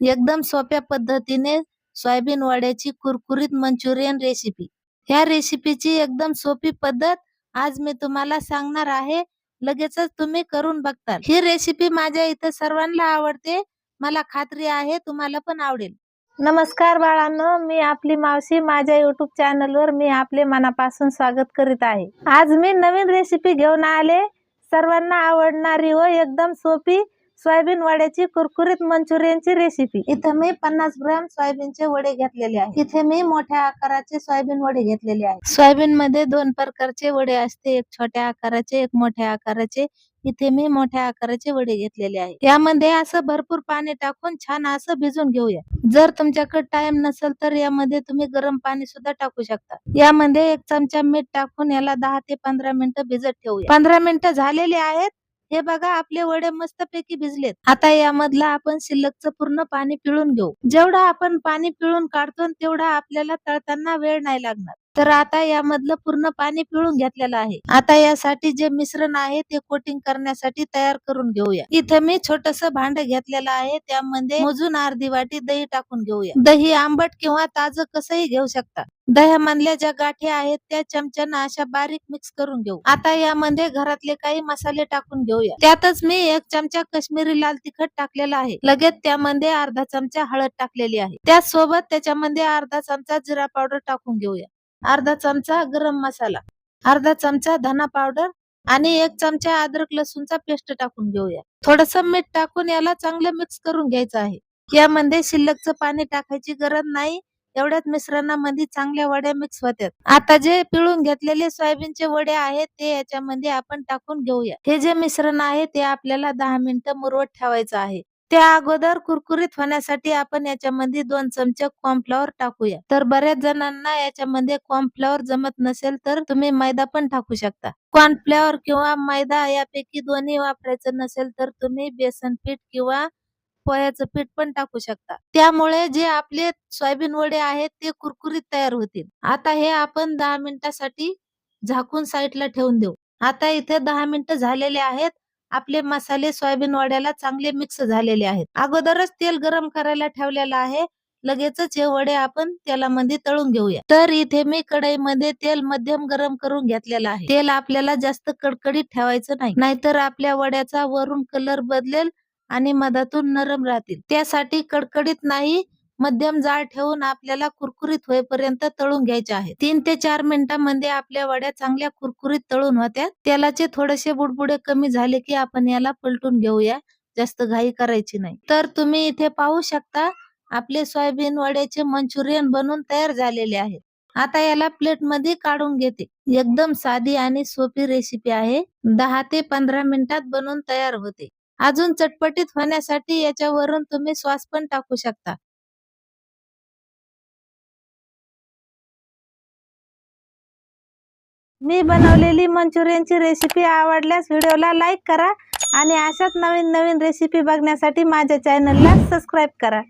एकदम सोप्या पद्धतीने सोयाबीन वड्याची कुरकुरीत मंचुरियन रेसिपी ह्या रेसिपीची एकदम सोपी पद्धत आज मी तुम्हाला सांगणार आहे. लगेचच तुम्ही करून बघताल. ही रेसिपी माझ्या इथं सर्वांना आवडते. मला खात्री आहे तुम्हाला पण आवडेल. नमस्कार बाळांनो मी आपली मावशी माझ्या युट्यूब चॅनलवर मी आपले मनापासून स्वागत करीत आहे. आज मी नवीन रेसिपी घेऊन आले. सर्वांना आवडणारी व एकदम सोपी सोयाबीन वड्याची कुरकुरीत मंचुरियनची रेसिपी इथे मी पन्नास ग्राम सोयाबीनचे वडे घेतलेले आहे इथे मी मोठ्या आकाराचे सोयाबीन वडे घेतलेले आहे सोयाबीन मध्ये दोन प्रकारचे वडे असते. एक छोट्या आकाराचे एक मोठ्या आकाराचे. इथे मी मोठ्या आकाराचे वडे घेतलेले आहे यामध्ये असं भरपूर पाणी टाकून छान असं भिजून घेऊया. जर तुमच्याकडे टाइम नसेल तर यामध्ये तुम्ही गरम पाणी सुद्धा टाकू शकता. यामध्ये एक चमचा मीठ टाकून याला दहा ते पंधरा मिनिटं भिजत ठेवूया. पंधरा मिनिटं झालेली आहेत. हे बघा आपले वडे मस्तपैकी भिजलेत. आता यामधला आपण शिल्लकचं पूर्ण पाणी पिळून घेऊ. जेवढा आपण पाणी पिळून काढतो तेवढा आपल्याला तळताना वेळ नाही लागणार. तर आता यामधलं पूर्ण पाणी पिळून घेतलेलं आहे. आता यासाठी जे मिश्रण आहे ते कोटिंग करण्यासाठी तयार करून घेऊया. इथे मी छोटस भांड घेतलेलं आहे. त्यामध्ये मोजून अर्धी वाटी दही टाकून घेऊया. दही आंबट किंवा ताजं कसंही घेऊ शकता. दह्यामधल्या ज्या गाठी आहेत त्या चमच्यानं अशा बारीक मिक्स करून घेऊ. आता यामध्ये घरातले काही मसाले टाकून घेऊया. त्यातच मी एक चमचा कश्मीरी लाल तिखट टाकलेला आहे. लगेच त्यामध्ये अर्धा चमचा हळद टाकलेली आहे. त्याचसोबत त्याच्यामध्ये अर्धा चमचा जिरा पावडर टाकून घेऊया. अर्धा चमचा गरम मसाला अर्धा चमचा धना पावडर आणि एक चमचा अद्रक लसूणचा पेस्ट टाकून घेऊया. थोडस मीठ टाकून याला चांगलं मिक्स करून घ्यायचं आहे. यामध्ये शिल्लकचं पाणी टाकायची गरज नाही एवढ्याच मिश्रणामध्ये चांगल्या वड्या मिक्स होतात आता जे पिळून घेतलेले सोयाबीनचे वडे आहेत ते याच्यामध्ये आपण टाकून घेऊया. हे जे मिश्रण आहे ते आपल्याला दहा मिनिटं मुरवत ठेवायचं आहे. त्या अगोदर कुरकुरीत होण्यासाठी आपण याच्यामध्ये दोन चमचे कॉर्नफ्लॉवर टाकूया. तर बऱ्याच जणांना याच्यामध्ये कॉर्नफ्लॉवर जमत नसेल तर तुम्ही मैदा पण टाकू शकता. कॉर्नफ्लॉवर किंवा मैदा यापैकी दोन्ही वापरायचं नसेल तर तुम्ही बेसन पीठ किंवा पोह्याचं पीठ पण टाकू शकता. त्यामुळे जे आपले सोयाबीन वडे आहेत ते कुरकुरीत तयार होतील. आता हे आपण दहा मिनिटासाठी झाकून साईडला ठेवून देऊ. आता इथे दहा मिनिटं झालेले आहेत. आपले मसाले सोयाबीन वड्याला चांगले मिक्स झालेले आहेत. अगोदरच तेल गरम करायला ठेवलेलं आहे. लगेचच हे वडे आपण तेलामध्ये तळून घेऊया. तर इथे मी कढईमध्ये तेल मध्यम गरम करून घेतलेलं आहे. तेल आपल्याला जास्त कडकडीत ठेवायचं नाही. नाहीतर आपल्या वड्याचा वरून कलर बदलेल आणि मधातून नरम राहतील. त्यासाठी कडकडीत नाही मध्यम जाळ ठेवून आपल्याला कुरकुरीत होईपर्यंत तळून घ्यायचे आहे. तीन ते चार मिनिटांमध्ये आपल्या वड्या चांगल्या कुरकुरीत तळून होत्या. तेलाचे थोडेसे बुडबुडे कमी झाले की आपण याला पलटून घेऊया. जास्त घाई करायची नाही. तर तुम्ही इथे पाहू शकता आपले सोयाबीन वड्याचे मंचुरियन बनून तयार झालेले आहे. आता याला प्लेटमध्ये काढून घेते. एकदम साधी आणि सोपी रेसिपी आहे. दहा ते पंधरा मिनिटात बनवून तयार होते. अजून चटपटीत होण्यासाठी याच्यावरून तुम्ही सॉस पण टाकू शकता. मी बनवलेली मंचुरियनची रेसिपी आवडल्यास व्हिडिओला लाईक करा आणि अशाच नवीन नवीन रेसिपी बघण्यासाठी माझ्या चॅनलला सबस्क्राईब करा.